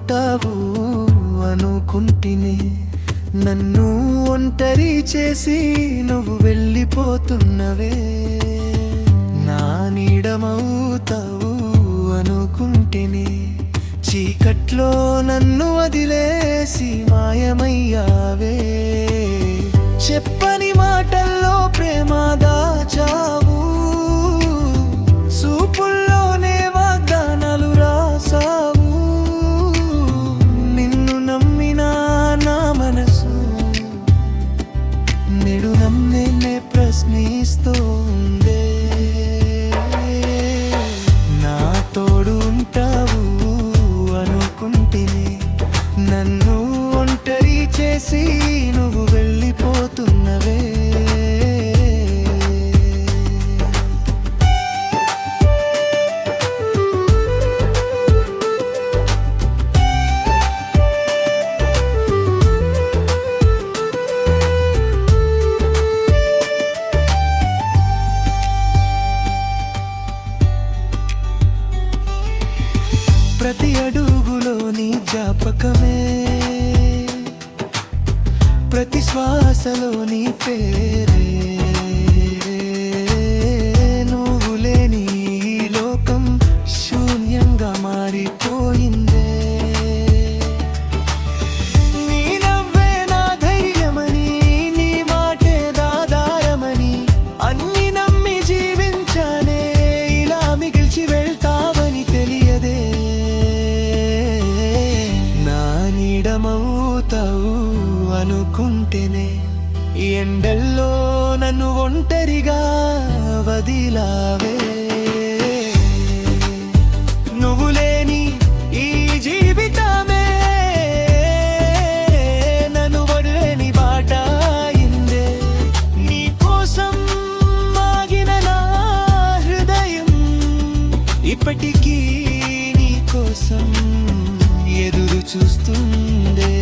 ఉంటావు అనుకుంటిని. నన్ను ఒంటరి చేసి నువ్వు వెళ్ళిపోతున్నవే. నా నీడమవుతావు అనుకుంటేనే. చీకట్లో నన్ను ఒంటరి చేసి నువ్వు వెళ్ళిపోతున్నవే. ప్రతి అడుగులో నీ జ్ఞాపకమే. ప్రతి శ్వాసలో నీ పేరే. నువ్వు లేని లోకం శూన్యంగా మారిపోయిందే. నీ నవ్వే నా ధైర్యమని నీ మాటే దాదారమని అన్ని నమ్మి జీవించానే ఇలా మిగిల్చి వెళ్తావని తెలియదే. నా నీడమవుతావు అనుకుంటేనే ఎండల్లో నన్ను ఒంటరిగా వదిలావే. నువ్వు లేని ఈ జీవితమే నన్ను వదిలేని బాట అయిందే నీ కోసం ఆగిన నా హృదయం ఇప్పటికీ నీ కోసం ఎదురు చూస్తుందే.